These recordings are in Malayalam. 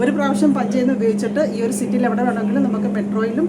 ഒരു പ്രാവശ്യം പഞ്ചേന്ന് ഉപയോഗിച്ചിട്ട് ഈ ഒരു സിറ്റിയിൽ എവിടെ വേണമെങ്കിലും നമുക്ക് മെട്രോയിലും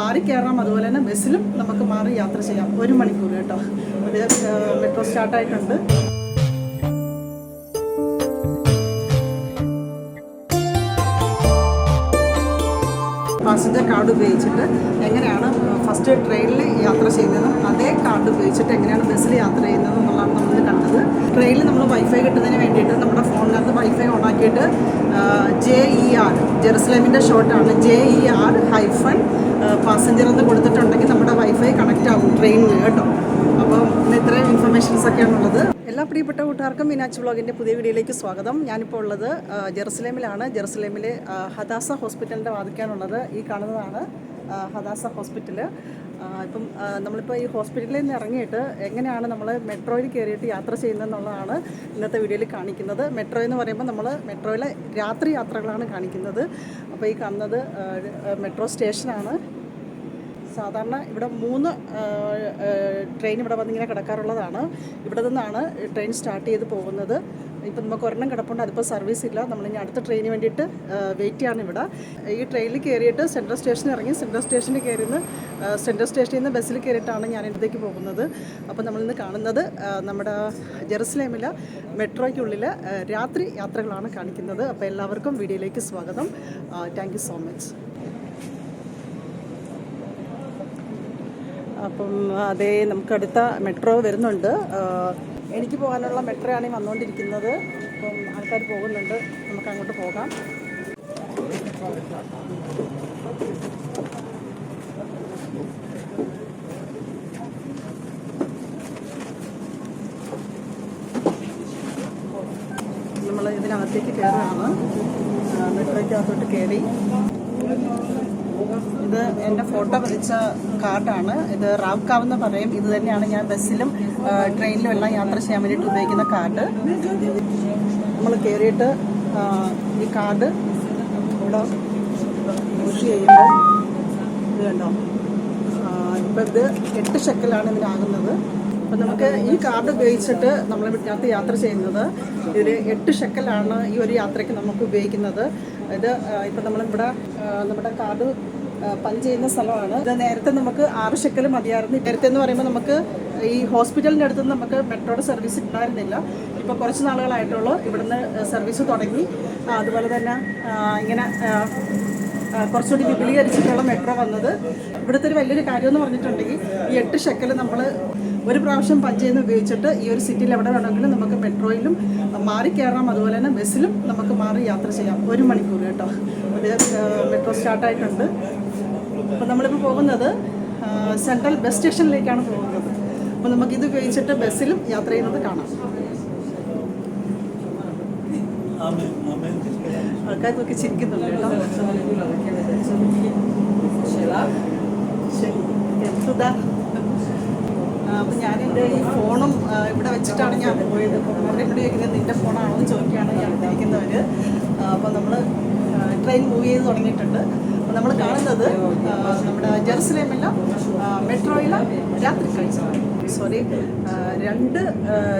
മാറി കയറാം അതുപോലെ തന്നെ ബസ്സിലും നമുക്ക് മാറി യാത്ര ചെയ്യാം. ഒരു മണിക്കൂർ കേട്ടോ. ഒരു മെട്രോ സ്റ്റാർട്ടായിട്ടുണ്ട് പാസഞ്ചർ കാർഡ് ഉപയോഗിച്ചിട്ട് എങ്ങനെയാണ് ഫസ്റ്റ് ട്രെയിനിൽ യാത്ര ചെയ്യുന്നതും അതേ കാർഡ് ഉപയോഗിച്ചിട്ട് എങ്ങനെയാണ് ബസ്സിൽ യാത്ര ചെയ്യുന്നത് എന്നുള്ളതാണ് നമ്മൾ കണ്ടത്. ട്രെയിനിൽ നമ്മൾ വൈഫൈ കിട്ടുന്നതിന് വേണ്ടിയിട്ട് നമ്മുടെ ഫോണിനകത്ത് വൈഫൈ ഓണാക്കിയിട്ട് ജെ ഇ ആർ ജെറുസലേമിന്റെ ഷോർട്ടാണ് J E R hyphen passenger എന്ന് കൊടുത്തിട്ടുണ്ടെങ്കിൽ നമ്മുടെ വൈഫൈ കണക്റ്റ് ആകും ട്രെയിനിൽ കേട്ടോ. അപ്പം ഇത്രയും ഇൻഫർമേഷൻസ് ഒക്കെയാണുള്ളത്. എല്ലാ പ്രിയപ്പെട്ട കൂട്ടുകാർക്കും മീനാച്ച് വ്ളോഗിന്റെ പുതിയ വീഡിയോയിലേക്ക് സ്വാഗതം. ഞാനിപ്പോൾ ഉള്ളത് ജെറുസലേമിലാണ്. ജെറുസലേമിലെ ഹദാസ ഹോസ്പിറ്റലിന്റെ വാദിക്കാനുള്ളത് ഈ കാണുന്നതാണ് ഹദാസ ഹോസ്പിറ്റൽ ഇപ്പം നമ്മളിപ്പോൾ ഈ ഹോസ്പിറ്റലിൽ നിന്ന് ഇറങ്ങിയിട്ട് എങ്ങനെയാണ് നമ്മൾ മെട്രോയിൽ കയറിയിട്ട് യാത്ര ചെയ്യുന്നതെന്നുള്ളതാണ് ഇന്നത്തെ വീഡിയോയിൽ കാണിക്കുന്നത്. മെട്രോ എന്ന് പറയുമ്പോൾ നമ്മൾ മെട്രോയിലെ രാത്രി യാത്രകളാണ് കാണിക്കുന്നത്. അപ്പോൾ ഈ കാണുന്നത് ആ, മെട്രോ സ്റ്റേഷനാണ്. സാധാരണ ഇവിടെ മൂന്ന് ട്രെയിൻ ഇവിടെ വന്നിങ്ങനെ കിടക്കാറുള്ളതാണ്. ഇവിടെ നിന്നാണ് ട്രെയിൻ സ്റ്റാർട്ട് ചെയ്ത് പോകുന്നത്. ഇപ്പം നമുക്ക് ഒരെണ്ണം കിടപ്പുണ്ട് അതിപ്പോൾ സർവീസ് ഇല്ല. നമ്മൾ ഇനി അടുത്ത ട്രെയിനിന് വേണ്ടിയിട്ട് വെയിറ്റ് ചെയ്യാണ് ഇവിടെ. ഈ ട്രെയിനിൽ കയറിയിട്ട് സെൻട്രൽ സ്റ്റേഷനിൽ ഇറങ്ങി സെൻട്രൽ സ്റ്റേഷനിൽ കയറിന്ന് സെൻട്രൽ സ്റ്റേഷനിൽ നിന്ന് ബസ്സിൽ കയറിയിട്ടാണ് ഞാൻ ഇടത്തേക്ക് പോകുന്നത്. അപ്പോൾ നമ്മളിന്ന് കാണുന്നത് നമ്മുടെ ജെറുസലേമിലെ മെട്രോയ്ക്കുള്ളിൽ രാത്രി യാത്രകളാണ് കാണിക്കുന്നത്. അപ്പോൾ എല്ലാവർക്കും വീഡിയോയിലേക്ക് സ്വാഗതം. താങ്ക് സോ മച്ച് അപ്പം അതേ നമുക്കടുത്ത മെട്രോ വരുന്നുണ്ട്. എനിക്ക് പോകാനുള്ള മെട്രോ ആണ് ഈ വന്നുകൊണ്ടിരിക്കുന്നത്. അപ്പം ആൾക്കാർ പോകുന്നുണ്ട്. നമുക്ക് അങ്ങോട്ട് പോകാം. നമ്മൾ ഇതിനകത്തേക്ക് കയറുകയാണ് മെട്രോയ്ക്കകത്തോട്ട് കയറി ഇത് എന്റെ ഫോട്ടോ പതിച്ച കാർഡാണ്. ഇത് റാവ്കാവ് എന്ന് പറയും. ഇത് തന്നെയാണ് ഞാൻ ബസ്സിലും ട്രെയിനിലും എല്ലാം യാത്ര ചെയ്യാൻ വേണ്ടിയിട്ട് ഉപയോഗിക്കുന്ന കാർഡ്. നമ്മൾ കയറിയിട്ട് ഈ കാർഡ് ഇവിടെ പുഷ് ചെയ്യുമ്പോൾ ഇത് കണ്ടോ? ഇപ്പം ഇത് എട്ട് ഷെക്കലാണ് ഇതിനാകുന്നത് അപ്പം നമുക്ക് ഈ കാർഡ് ഉപയോഗിച്ചിട്ട് നമ്മൾ ഇതിനകത്ത് യാത്ര ചെയ്യുന്നത് ഇതിൽ എട്ട് ഷെക്കലാണ് ഈ ഒരു യാത്രയ്ക്ക് നമുക്ക് ഉപയോഗിക്കുന്നത്. ഇത് ഇപ്പം നമ്മളിവിടെ നമ്മുടെ കാർഡ് പഞ്ച് ചെയ്യുന്ന സ്ഥലമാണ്. ഇത് നേരത്തെ നമുക്ക് ആവശ്യക്കൽ മതിയായിരുന്നു. നേരത്തെ എന്ന് പറയുമ്പോൾ നമുക്ക് ഈ ഹോസ്പിറ്റലിന്റെ അടുത്ത് നമുക്ക് മെട്രോയുടെ സർവീസ് ഉണ്ടായിരുന്നില്ല. ഇപ്പോൾ കുറച്ച് നാളുകളായിട്ടുള്ളൂ ഇവിടുന്ന് സർവീസ് തുടങ്ങി. അതുപോലെ തന്നെ ഇങ്ങനെ കുറച്ചുകൂടി വിപുലീകരിച്ചിട്ടുള്ള മെട്രോ വന്നത്. ഇവിടുത്തെ ഒരു വലിയൊരു കാര്യം എന്ന് പറഞ്ഞിട്ടുണ്ടെങ്കിൽ ഈ എട്ട് ഷെക്കൽ നമ്മൾ ഒരു പ്രാവശ്യം പഞ്ച് ചെയ്യുന്ന ഉപയോഗിച്ചിട്ട് ഈ ഒരു സിറ്റിയിൽ എവിടെ വേണമെങ്കിലും നമുക്ക് മെട്രോയിലും മാറി കയറാം. അതുപോലെ തന്നെ ബസ്സിലും നമുക്ക് മാറി യാത്ര ചെയ്യാം. ഒരു മണിക്കൂർ കേട്ടോ. അത് മെട്രോ സ്റ്റാർട്ടായിട്ടുണ്ട്. അപ്പോൾ നമ്മളിപ്പോൾ പോകുന്നത് സെൻട്രൽ ബസ് സ്റ്റേഷനിലേക്കാണ് പോകുന്നത്. അപ്പോൾ നമുക്ക് ഇത് ഉപയോഗിച്ചിട്ട് ബസ്സിലും യാത്ര ചെയ്യുന്നത് കാണാം. ആൾക്കാർ നോക്കി ചിരിക്കുന്നുണ്ട് അപ്പം ഞാൻ എന്റെ ഈ ഫോണും ഇവിടെ വെച്ചിട്ടാണ് ഞാൻ പോയത്. അപ്പോൾ ഇവിടെ ചോദിക്കുന്നത് നിന്റെ ഫോണാണോ എന്ന് ചോദിക്കുകയാണ് ഞാൻ ഇരിക്കുന്നവർ അപ്പോൾ നമ്മൾ ട്രെയിൻ മൂവ് ചെയ്ത് തുടങ്ങിയിട്ടുണ്ട്. നമ്മൾ കാണുന്നത് നമ്മുടെ ജെറുസലേമിലെ മെട്രോയിൽ രാത്രി കഴിച്ചതാണ് സോറി രണ്ട്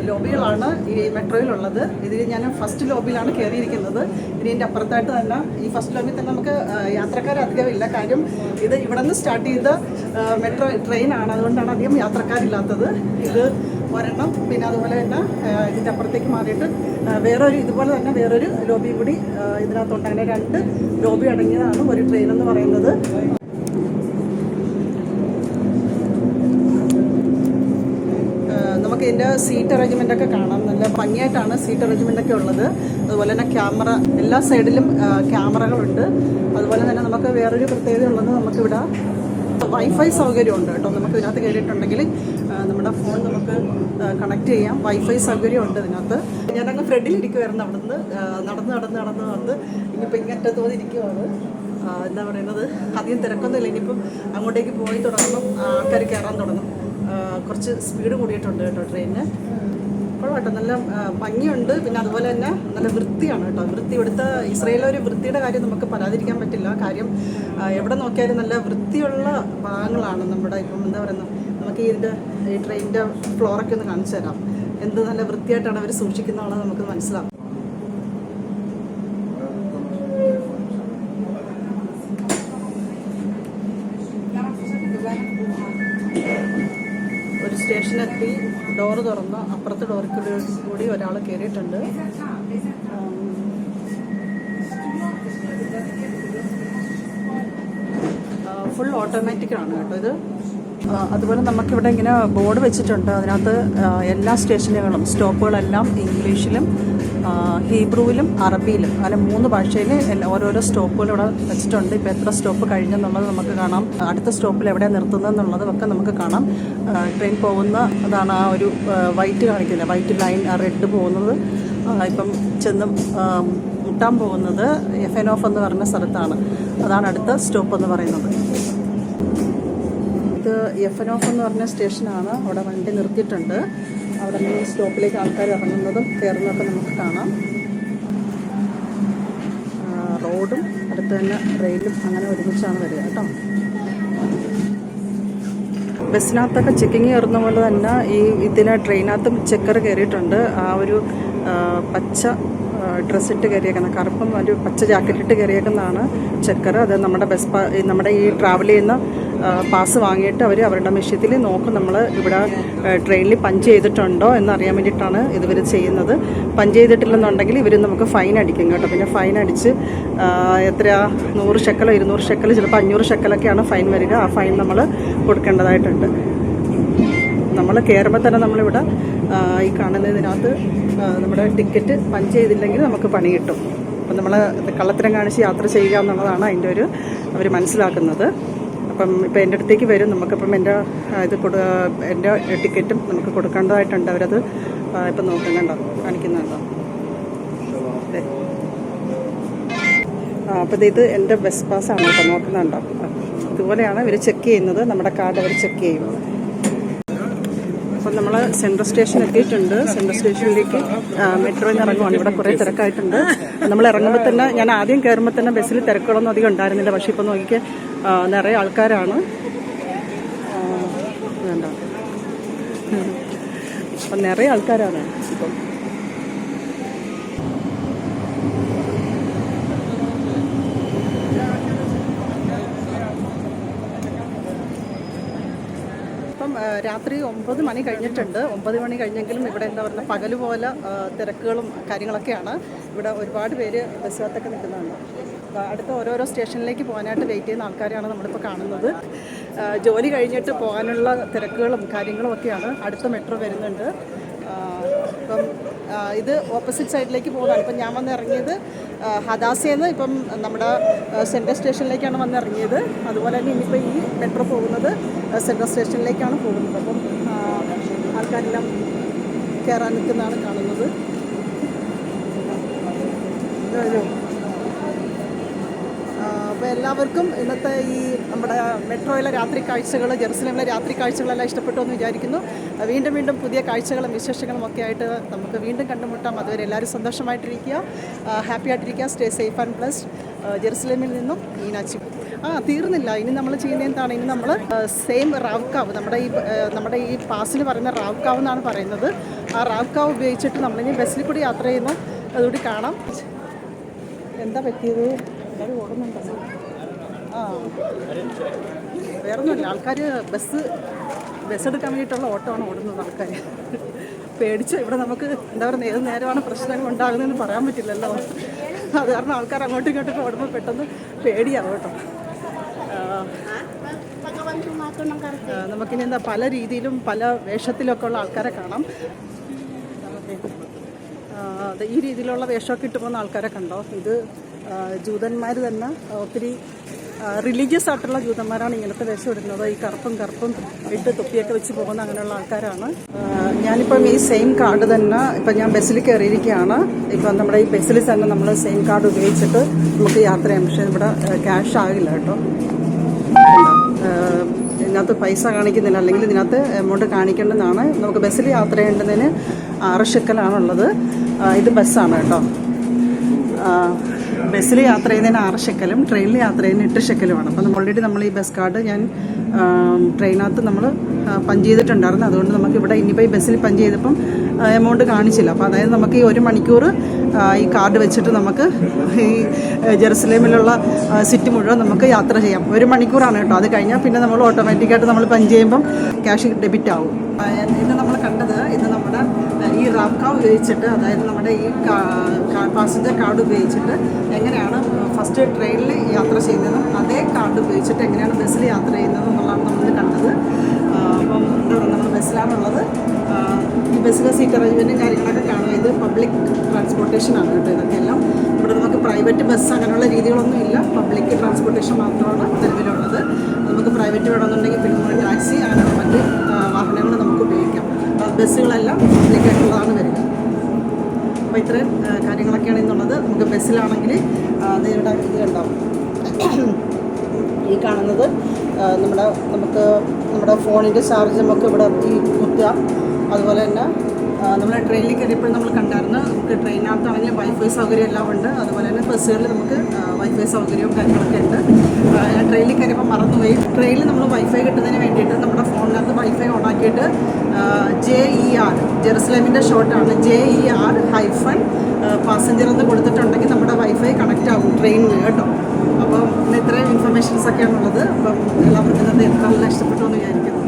ലോബികളാണ് ഈ മെട്രോയിലുള്ളത്. ഇതിൽ ഞാൻ ഫസ്റ്റ് ലോബിയിലാണ് കയറിയിരിക്കുന്നത്. ഇനി എന്റെ അപ്പുറത്തായിട്ട് തന്നെ ഈ ഫസ്റ്റ് ലോബിയിൽ തന്നെ നമുക്ക് യാത്രക്കാരധികം ഇല്ല. കാര്യം ഇത് ഇവിടെ നിന്ന് സ്റ്റാർട്ട് ചെയ്ത മെട്രോ ട്രെയിനാണ് അതുകൊണ്ടാണ് അധികം യാത്രക്കാരില്ലാത്തത്. ഇത് ഒരെണ്ണം പിന്നെ അതുപോലെ തന്നെ ഇതിന്റെ അപ്പുറത്തേക്ക് മാറിയിട്ട് വേറൊരു ഇതുപോലെ തന്നെ വേറൊരു ലോബിയും കൂടി ഇതിനകത്തുണ്ട്. അങ്ങനെ രണ്ട് ലോബി അടങ്ങിയതാണ് ഒരു ട്രെയിൻ എന്ന് പറയുന്നത് ഏഹ് നമുക്ക് ഇതിന്റെ സീറ്റ് അറേഞ്ച്മെന്റ് ഒക്കെ കാണാം. നല്ല ഭംഗിയായിട്ടാണ് സീറ്റ് അറേഞ്ച്മെന്റ് ഒക്കെ ഉള്ളത്. അതുപോലെ തന്നെ ക്യാമറ എല്ലാ സൈഡിലും ക്യാമറകളുണ്ട്. അതുപോലെ തന്നെ നമുക്ക് വേറൊരു പ്രത്യേകത ഉള്ളത് നമുക്കിവിടെ വൈഫൈ സൗകര്യമുണ്ട് കേട്ടോ. നമുക്ക് ഇതിനകത്ത് കയറിയിട്ടുണ്ടെങ്കിൽ നമ്മുടെ ഫോൺ നമുക്ക് കണക്ട് ചെയ്യാം. വൈഫൈ സൗകര്യമുണ്ട് ഇതിനകത്ത്. ഞാനങ്ങ് ഫ്രണ്ടിൽ ഇരിക്കുവായിരുന്നു അവിടുന്ന്. ഏഹ് നടന്ന് നടന്ന് നടന്ന് വന്ന് ഇനിയിപ്പോൾ ഇങ്ങനത്തെ തോന്നി ഇരിക്കുവാണ്. എന്താ പറയുന്നത്? അധികം തിരക്കൊന്നുമില്ല. ഇനിയിപ്പം അങ്ങോട്ടേക്ക് പോയി തുടങ്ങുമ്പം ആൾക്കാർ കയറാൻ തുടങ്ങും. കുറച്ച് സ്പീഡ് കൂടിയിട്ടുണ്ട് കേട്ടോ ട്രെയിനിന്. കൊള്ളാട്ടോ നല്ല ഭംഗിയുണ്ട്. പിന്നെ അതുപോലെ തന്നെ നല്ല വൃത്തിയാണ് കേട്ടോ. വൃത്തി ഇവിടുത്തെ ഇസ്രയേലിലെ ഒരു വൃത്തിയുടെ കാര്യം നമുക്ക് പറയാതിരിക്കാൻ പറ്റില്ല. കാര്യം എവിടെ നോക്കിയാലും നല്ല വൃത്തിയുള്ള ഭാഗങ്ങളാണ് നമ്മുടെ ഇപ്പം എന്താ പറയുന്നത്? നമുക്ക് ഇതിന്റെ ഈ ട്രെയിനിന്റെ ഫ്ലോറൊക്കെ ഒന്ന് കാണിച്ചു തരാം. എന്ത് നല്ല വൃത്തിയായിട്ടാണ് അവർ സൂക്ഷിക്കുന്നതാണെന്ന് നമുക്ക് മനസ്സിലാവും സ്റ്റേഷനെത്തി ഡോറ് തുറന്ന് അപ്പുറത്തെ ഡോറിൽ കൂടി ഒരാൾ കയറിയിട്ടുണ്ട്. ഫുൾ ഓട്ടോമാറ്റിക്കാണ് കേട്ടോ ഇത്. അതുപോലെ നമുക്കിവിടെ ഇങ്ങനെ ബോർഡ് വെച്ചിട്ടുണ്ട്. അതിനകത്ത് എല്ലാ സ്റ്റേഷനുകളും സ്റ്റോപ്പുകളെല്ലാം ഇംഗ്ലീഷിലും ഹീബ്രുവിലും അറബിയിലും അങ്ങനെ മൂന്ന് ഭാഷയിൽ ഓരോരോ സ്റ്റോപ്പുകൾ ഇവിടെ വെച്ചിട്ടുണ്ട്. ഇപ്പോൾ എത്ര സ്റ്റോപ്പ് കഴിഞ്ഞെന്നുള്ളത് നമുക്ക് കാണാം. അടുത്ത സ്റ്റോപ്പിൽ എവിടെ നിർത്തുന്നതെന്നുള്ളതും ഒക്കെ നമുക്ക് കാണാം. ട്രെയിൻ പോകുന്ന അതാണ് ആ ഒരു വൈറ്റ് കാണിക്കുന്നത്. വൈറ്റ് ലൈൻ ആ റെഡ് പോകുന്നത്. ഇപ്പം ചെന്ന് മുട്ടാൻ പോകുന്നത് എഫ് എൻ ഓഫ് എന്ന് പറഞ്ഞ സ്ഥലത്താണ്. അതാണ് അടുത്ത സ്റ്റോപ്പ് എന്ന് പറയുന്നത്. ഇത് എഫ് എൻ ഓഫ് എന്ന് പറഞ്ഞ സ്റ്റേഷനാണ് അവിടെ വണ്ടി നിർത്തിയിട്ടുണ്ട്. അവിടെ നിന്ന് സ്റ്റോപ്പിലേക്ക് ആൾക്കാർ ഇറങ്ങുന്നതും കയറുന്നതൊക്കെ നമുക്ക് കാണാം. റോഡും അടുത്ത് തന്നെ റെയിലും അങ്ങനെ ഒരുമിച്ചാണ് വരിക കേട്ടോ. ബസ്സിനകത്തൊക്കെ ചെക്കിങ് കയറുന്ന പോലെ തന്നെ ഈ ഇതിന് ട്രെയിനകത്തും ചെക്കർ കയറിയിട്ടുണ്ട്. ആ ഒരു പച്ച ഡ്രസ്സിട്ട് കയറിയേക്കുന്ന കറുപ്പും ഒരു പച്ച ജാക്കറ്റിട്ട് കയറിയേക്കുന്നതാണ് ചെക്കർ. അത് നമ്മുടെ ബസ് നമ്മുടെ ഈ ട്രാവൽ ചെയ്യുന്ന പാസ് വാങ്ങിയിട്ട് അവർ അവരുടെ മെഷീത്തിൽ നോക്കും നമ്മൾ ഇവിടെ ട്രെയിനിൽ പഞ്ച് ചെയ്തിട്ടുണ്ടോ എന്നറിയാൻ വേണ്ടിയിട്ടാണ് ഇതുവർ ചെയ്യുന്നത്. പഞ്ച് ചെയ്തിട്ടില്ലെന്നുണ്ടെങ്കിൽ ഇവർ നമുക്ക് ഫൈൻ അടിക്കും കേട്ടോ. പിന്നെ ഫൈൻ അടിച്ച് എത്രയാ? നൂറ് ഷെക്കലോ ഇരുന്നൂറ് ഷെക്കൽ ചിലപ്പോൾ അഞ്ഞൂറ് ഷെക്കലൊക്കെയാണ് ഫൈൻ വരിക. ആ ഫൈൻ നമ്മൾ കൊടുക്കേണ്ടതായിട്ടുണ്ട്. നമ്മൾ കയറുമ്പോൾ തന്നെ നമ്മളിവിടെ ഈ കാണുന്നതിനകത്ത് നമ്മുടെ ടിക്കറ്റ് പഞ്ച് ചെയ്തില്ലെങ്കിൽ നമുക്ക് പണി കിട്ടും. അപ്പം നമ്മൾ കള്ളത്തരം കാണിച്ച് യാത്ര ചെയ്യുക എന്നുള്ളതാണ് അതിന്റെ ഒരു അവർ മനസ്സിലാക്കുന്നത്. അപ്പം ഇപ്പം എന്റെ അടുത്തേക്ക് വരും. നമുക്കിപ്പം എന്റെ ഇത് കൊടു എന്റെ ടിക്കറ്റും നമുക്ക് കൊടുക്കേണ്ടതായിട്ടുണ്ട്. അവരത് ഇപ്പം നോക്കുന്നുണ്ടോ? കാണിക്കുന്നുണ്ടോ? അപ്പോൾ ഇത് എന്റെ ബസ് പാസ്സാണ് കേട്ടോ. നോക്കുന്നുണ്ടോ? ഇതുപോലെയാണ് ഇവർ ചെക്ക് ചെയ്യുന്നത്. നമ്മുടെ കാർഡ് അവർ ചെക്ക് ചെയ്യും. അപ്പം നമ്മൾ സെൻട്രൽ സ്റ്റേഷൻ എത്തിയിട്ടുണ്ട്. സെൻട്രൽ സ്റ്റേഷനിലേക്ക് മെട്രോയിൽ ഇറങ്ങുവാണ്. ഇവിടെ കുറേ തിരക്കായിട്ടുണ്ട്. നമ്മൾ ഇറങ്ങുമ്പോൾ തന്നെ ഞാൻ ആദ്യം കയറുമ്പോൾ തന്നെ ബസ്സിൽ തിരക്കുകളൊന്നും അധികം ഉണ്ടായിരുന്നില്ല. പക്ഷേ ഇപ്പോൾ നോക്കിക്ക് നിറയെ ആൾക്കാരാണ്. വേണ്ട. അപ്പം നിറയെ ആൾക്കാരാണ് ഇപ്പം. രാത്രി ഒമ്പത് മണി കഴിഞ്ഞിട്ടുണ്ട്. ഒമ്പത് മണി കഴിഞ്ഞെങ്കിലും ഇവിടെ എന്താ പറയുക പകൽ പോലെ തിരക്കുകളും കാര്യങ്ങളൊക്കെയാണ്. ഇവിടെ ഒരുപാട് പേര് ബസ്സിനകത്തൊക്കെ നിൽക്കുന്നുണ്ട്. ആ, അടുത്ത ഓരോരോ സ്റ്റേഷനിലേക്ക് പോകാനായിട്ട് വെയിറ്റ് ചെയ്യുന്ന ആൾക്കാരെയാണ് നമ്മളിപ്പോൾ കാണുന്നത്. ജോലി കഴിഞ്ഞിട്ട് പോകാനുള്ള തിരക്കുകളും കാര്യങ്ങളും ഒക്കെയാണ് അടുത്ത മെട്രോ വരുന്നുണ്ട്. ഇപ്പം ഇത് ഓപ്പോസിറ്റ് സൈഡിലേക്ക് പോകുന്നതാണ് ഇപ്പം ഞാൻ വന്നിറങ്ങിയത് ഇറങ്ങിയത് ഹദാസേന്ന് ഇപ്പം നമ്മുടെ സെൻട്രൽ സ്റ്റേഷനിലേക്കാണ് വന്നിറങ്ങിയത്. അതുപോലെ തന്നെ ഇനിയിപ്പോൾ ഈ മെട്രോ പോകുന്നത് സെൻട്രൽ സ്റ്റേഷനിലേക്കാണ് പോകുന്നത്. അപ്പം ആൾക്കാരെല്ലാം കയറാൻ നിൽക്കുന്നതാണ് കാണുന്നത് ഒരു അപ്പോൾ എല്ലാവർക്കും ഇന്നത്തെ ഈ നമ്മുടെ മെട്രോയിലെ രാത്രി കാഴ്ചകൾ ജെറുസലേമിലെ രാത്രി കാഴ്ചകളെല്ലാം ഇഷ്ടപ്പെട്ടു എന്ന് വിചാരിക്കുന്നു. വീണ്ടും വീണ്ടും പുതിയ കാഴ്ചകളും വിശേഷങ്ങളും ഒക്കെ ആയിട്ട് നമുക്ക് വീണ്ടും കണ്ടുമുട്ടാം. അതുവരെ എല്ലാവരും സന്തോഷമായിട്ടിരിക്കുക. ഹാപ്പി ആയിട്ടിരിക്കുക. സ്റ്റേ സേഫ് ആൻഡ് പ്ലസ് ജെറുസലേമിൽ നിന്നും മീനാച്ചി ആ തീർന്നില്ല. ഇനി നമ്മൾ ചെയ്യുന്ന എന്താണ്? ഇനി നമ്മൾ സെയിം റാവ്ക്കാവ്. നമ്മുടെ ഈ നമ്മുടെ ഈ പാസിന് പറയുന്ന റാവ്ക്കാവ് എന്നാണ് പറയുന്നത്. ആ റാവ്ക്കാവ് ഉപയോഗിച്ചിട്ട് നമ്മളിനി ബസ്സിൽ കൂടി യാത്ര ചെയ്യുന്നു. അതുകൂടി കാണാം. എന്താ പറ്റിയത്? എല്ലാവരും ഓടുന്നുണ്ടല്ലോ വേറൊന്നുമില്ല. ആൾക്കാർ ബസ് ബസ് എടുക്കാൻ വേണ്ടിയിട്ടുള്ള ഓട്ടമാണ് ഓടുന്നത് ആൾക്കാർ പേടിച്ച് ഇവിടെ നമുക്ക് എന്താ പറയുക ഏത് നേരമാണ് പ്രശ്നങ്ങൾ ഉണ്ടാകുന്നതെന്ന് പറയാൻ പറ്റില്ലല്ലോ. അത് കാരണം ആൾക്കാർ അങ്ങോട്ടും ഇങ്ങോട്ടും ഓടുമ്പോൾ പെട്ടെന്ന് പേടിയാവും കേട്ടോ. നമുക്കിനി എന്താ പല രീതിയിലും പല വേഷത്തിലൊക്കെ ഉള്ള ആൾക്കാരെ കാണാം. ഈ രീതിയിലുള്ള വേഷമൊക്കെ ഇട്ട് പോകുന്ന ആൾക്കാരെ കണ്ടോ? ഇത് ജൂതന്മാർ തന്നെ ഒത്തിരി റിലീജിയസ് ആയിട്ടുള്ള ജൂതന്മാരാണ് ഇങ്ങനത്തെ വേഷം ഇടുന്നത് ഈ കറുപ്പും കറുപ്പും ഇട്ട് തൊപ്പിയൊക്കെ വെച്ച് പോകുന്ന അങ്ങനെയുള്ള ആൾക്കാരാണ്. ഞാനിപ്പം ഈ സെയിം കാർഡ് തന്നെ ഇപ്പം ഞാൻ ബസ്സിൽ കയറിയിരിക്കുകയാണ് ഇപ്പം നമ്മുടെ ഈ ബസ്സിൽ തന്നെ നമ്മൾ സെയിം കാർഡ് ഉപയോഗിച്ചിട്ട് നമുക്ക് യാത്ര ചെയ്യാം പക്ഷേ ഇവിടെ ക്യാഷ് ആകില്ല കേട്ടോ. ഇതിനകത്ത് പൈസ കാണിക്കുന്നില്ല. അല്ലെങ്കിൽ ഇതിനകത്ത് എമൗണ്ട് കാണിക്കേണ്ടതാണ്. നമുക്ക് ബസ്സിൽ യാത്ര ചെയ്യേണ്ടതിന് ആറ് ഷെക്കലാണുള്ളത് ഇത് ബസ്സാണ് കേട്ടോ. ബസ്സിൽ യാത്ര ചെയ്യുന്നതിന് ആറ് ശക്കലും ട്രെയിനിൽ യാത്ര ചെയ്യുന്നതിന് എട്ട് ശക്കലുമാണ് അപ്പം ഓൾറെഡി നമ്മൾ ഈ ബസ് കാർഡ് ഞാൻ ട്രെയിനകത്ത് നമ്മൾ പഞ്ച് ചെയ്തിട്ടുണ്ടായിരുന്നു. അതുകൊണ്ട് നമുക്ക് ഇവിടെ ഇനിയിപ്പോൾ ഈ ബസ്സിൽ പഞ്ച് ചെയ്തപ്പം എമൗണ്ട് കാണിച്ചില്ല. അപ്പോൾ അതായത് നമുക്ക് ഈ ഒരു മണിക്കൂർ ഈ കാർഡ് വെച്ചിട്ട് നമുക്ക് ഈ ജെറുസലേമിലുള്ള സിറ്റി മുഴുവൻ നമുക്ക് യാത്ര ചെയ്യാം. ഒരു മണിക്കൂറാണ് കേട്ടോ. അത് കഴിഞ്ഞാൽ പിന്നെ നമ്മൾ ഓട്ടോമാറ്റിക്കായിട്ട് നമ്മൾ പഞ്ച് ചെയ്യുമ്പം ക്യാഷ് ഡെബിറ്റ് ആവും. ഇന്ന് നമ്മൾ കണ്ടത് ഇത് നമ്മുടെ ആ, ഈ റാംക ഉപയോഗിച്ചിട്ട് അതായത് നമ്മുടെ ഈ പാസഞ്ചർ കാർഡ് ഉപയോഗിച്ചിട്ട് എങ്ങനെയാണ് ഫസ്റ്റ് ട്രെയിനിൽ യാത്ര ചെയ്യുന്നതും അതേ കാർഡ് ഉപയോഗിച്ചിട്ട് എങ്ങനെയാണ് ബസ്സിൽ യാത്ര ചെയ്യുന്നതും എന്നുള്ളതാണ് നമ്മൾ കണ്ടത്. അപ്പം നമ്മൾ ബസ്സിലാണുള്ളത്. ഈ ബസ്സിലെ സീറ്റ് അറേഞ്ച്മെന്റും കാര്യങ്ങളൊക്കെ കാണുക ഇത് പബ്ലിക് ട്രാൻസ്പോർട്ടേഷൻ ആണ് കേട്ടോ ഇതൊക്കെ എല്ലാം. ഇവിടെ നമുക്ക് പ്രൈവറ്റ് ബസ് അങ്ങനെയുള്ള രീതികളൊന്നും ഇല്ല. പബ്ലിക് ട്രാൻസ്പോർട്ടേഷൻ മാത്രമാണ് നിലവിലുള്ളത്. നമുക്ക് പ്രൈവറ്റ് വേണമെന്നുണ്ടെങ്കിൽ പിന്നെ ടാക്സി അങ്ങനെയുള്ള മറ്റ് വാഹനങ്ങൾ നമുക്ക് ഉപയോഗിക്കാം. ബസ്സുകളെല്ലാം പബ്ലിക്കായിട്ടുള്ളതാണ് വരിക. അപ്പോൾ ഇത്രയും കാര്യങ്ങളൊക്കെയാണ് ഇന്നുള്ളത്. നമുക്ക് ബസ്സിലാണെങ്കിൽ അത് ഇത് ഇതിലുണ്ടാവും ഈ കാണുന്നത് നമ്മുടെ നമുക്ക് നമ്മുടെ ഫോണിന്റെ ചാർജ് നമുക്ക് ഇവിടെ ഈ കുത്തുക. അതുപോലെ തന്നെ നമ്മൾ ട്രെയിനിൽ കയറിയപ്പോൾ നമ്മൾ കണ്ടായിരുന്നു നമുക്ക് ട്രെയിനകത്താണെങ്കിൽ വൈഫൈ സൗകര്യം എല്ലാം ഉണ്ട്. അതുപോലെ തന്നെ ബസ്സുകളിൽ നമുക്ക് വൈഫൈ സൗകര്യവും കാര്യങ്ങളൊക്കെ ഉണ്ട്. ട്രെയിനിൽ കയറിയപ്പോൾ മറന്നുപോയി. ട്രെയിനിൽ നമ്മൾ വൈഫൈ കിട്ടുന്നതിന് വേണ്ടിയിട്ട് നമ്മുടെ ഫോണിനകത്ത് വൈഫൈ ഓണാക്കിയിട്ട് ജെ ഇ ആർ ജെറുസലേമിന്റെ ഷോർട്ടാണ് J E R hyphen passenger എന്ന് കൊടുത്തിട്ടുണ്ടെങ്കിൽ നമ്മുടെ വൈഫൈ കണക്റ്റ് ആകും ട്രെയിനിൽ കേട്ടോ. അപ്പം ഇത്രയും ഇൻഫർമേഷൻസ് ഒക്കെയാണുള്ളത്. അപ്പം എല്ലാവർക്കും ഇന്നത്തെ എത്ര നല്ല ഇഷ്ടപ്പെട്ടു എന്ന് വിചാരിക്കുന്നു.